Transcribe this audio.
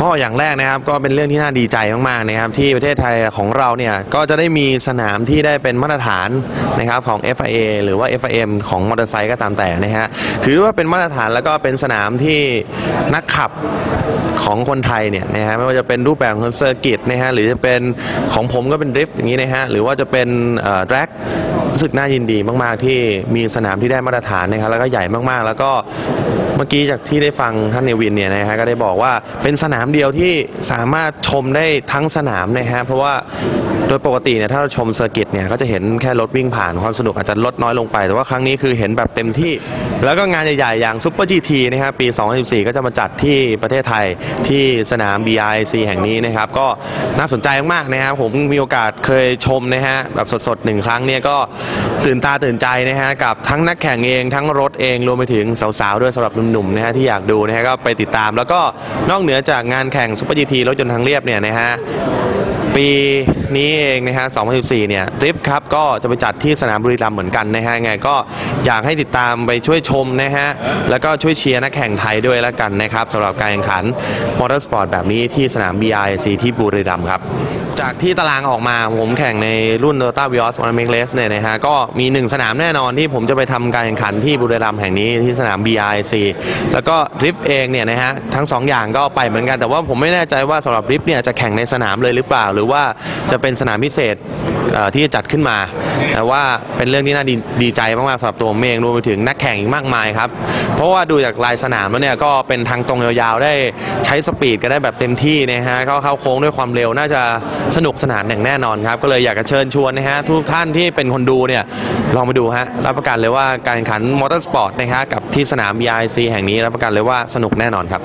ก็อย่างแรกนะครับก็เป็นเรื่องที่น่าดีใจมากๆนะครับที่ประเทศไทยของเราเนี่ยก็จะได้มีสนามที่ได้เป็นมาตรฐานนะครับของ FIA หรือว่า FIM ของมอเตอร์ไซค์ก็ตามแต่นะฮะถือว่าเป็นมาตรฐานแล้วก็เป็นสนามที่นักขับของคนไทยเนี่ยนะฮะไม่ว่าจะเป็นรูปแบบของเซอร์กิตนะฮะหรือจะเป็นของผมก็เป็นดริฟต์อย่างนี้นะฮะหรือว่าจะเป็นแดร็กรู้สึกน่ายินดีมาก ๆ ที่มีสนามที่ได้มาตรฐานนะครับแล้วก็ใหญ่มากๆ แล้วก็ เมื่อกี้จากที่ได้ฟังท่านเนวินเนี่ยนะฮะก็ได้บอกว่าเป็นสนามเดียวที่สามารถชมได้ทั้งสนามนะฮะเพราะว่า โดยปกติเนี่ยถ้าเราชมเซอร์กิตเนี่ยก็จะเห็นแค่รถวิ่งผ่านความสนุกอาจจะลดน้อยลงไป แต่ว่าครั้งนี้คือเห็นแบบเต็มที่ แล้วก็งานใหญ่ๆ อย่างซุปเปอร์จีทีนะครับปี 2014 ก็จะมาจัดที่ประเทศไทยที่สนาม BIC แห่งนี้นะครับ ก็น่าสนใจมากๆนะครับ ผมมีโอกาสเคยชมนะฮะแบบสดๆหนึ่งครั้งเนี่ยก็ตื่นตาตื่นใจนะฮะกับทั้งนักแข่งเองทั้งรถเองรวมไปถึงสาวๆด้วยสำหรับหนุ่มๆนะฮะที่อยากดูนะฮะก็ไปติดตาม แล้วก็นอกเหนือจากงานแข่งซุปเปอร์จีทีรถยนต์ทางเรียบเนี่ยนะฮะ ปีนี้เองนะฮะ 2014 เนี่ยดริฟครับก็จะไปจัดที่สนามบุรีรัมย์เหมือนกันนะฮะ ไงก็อยากให้ติดตามไปช่วยชมนะฮะ แล้วก็ช่วยเชียร์นักแข่งไทยด้วยแล้วกันนะครับสำหรับการแข่งขันมอเตอร์สปอร์ตแบบนี้ที่สนาม BIC ที่บุรีรัมย์ครับ จากที่ตารางออกมาผมแข่งในรุ่น Toyota Vios o n m a k Race เนี่ยนะฮะ ก็มี 1 สนามแน่นอนที่ผมจะไปทำการแข่งขันที่บุรีรัมย์แห่งนี้ที่สนาม BIC แล้วก็ดริฟเองเนี่ยนะฮะทั้ง 2 อย่างก็ไปเหมือนกันแต่ว่าผมไม่แน่ใจว่าสำหรับดริฟเนี่ยจะแข่งในสนามเลยหรือเปล่าหรือว่าจะเป็นสนามพิเศษที่จะจัดขึ้นมาแต่ว่าเป็นเรื่องที่น่าดีดีใจมากๆสำหรับตัวผมเองรวมไปถึงนักแข่งอีกมากมายครับ เพราะว่าดูจากลายสนามแล้วเนี่ยก็เป็นทางตรงยาวๆ ได้ใช้สปีดก็ได้แบบเต็มที่นะฮะก็เข้าโค้งด้วยความเร็วน่าจะสนุกสนานอย่างแน่นอนครับ ก็เลยอยากจะเชิญชวนนะฮะทุกท่านที่เป็นคนดูเนี่ยลองไปดูฮะรับประกันเลยว่าการแข่งขันมอเตอร์สปอร์ตนะฮะกับที่สนาม BIC แห่งนี้รับประกันเลยว่าสนุกแน่นอนครับ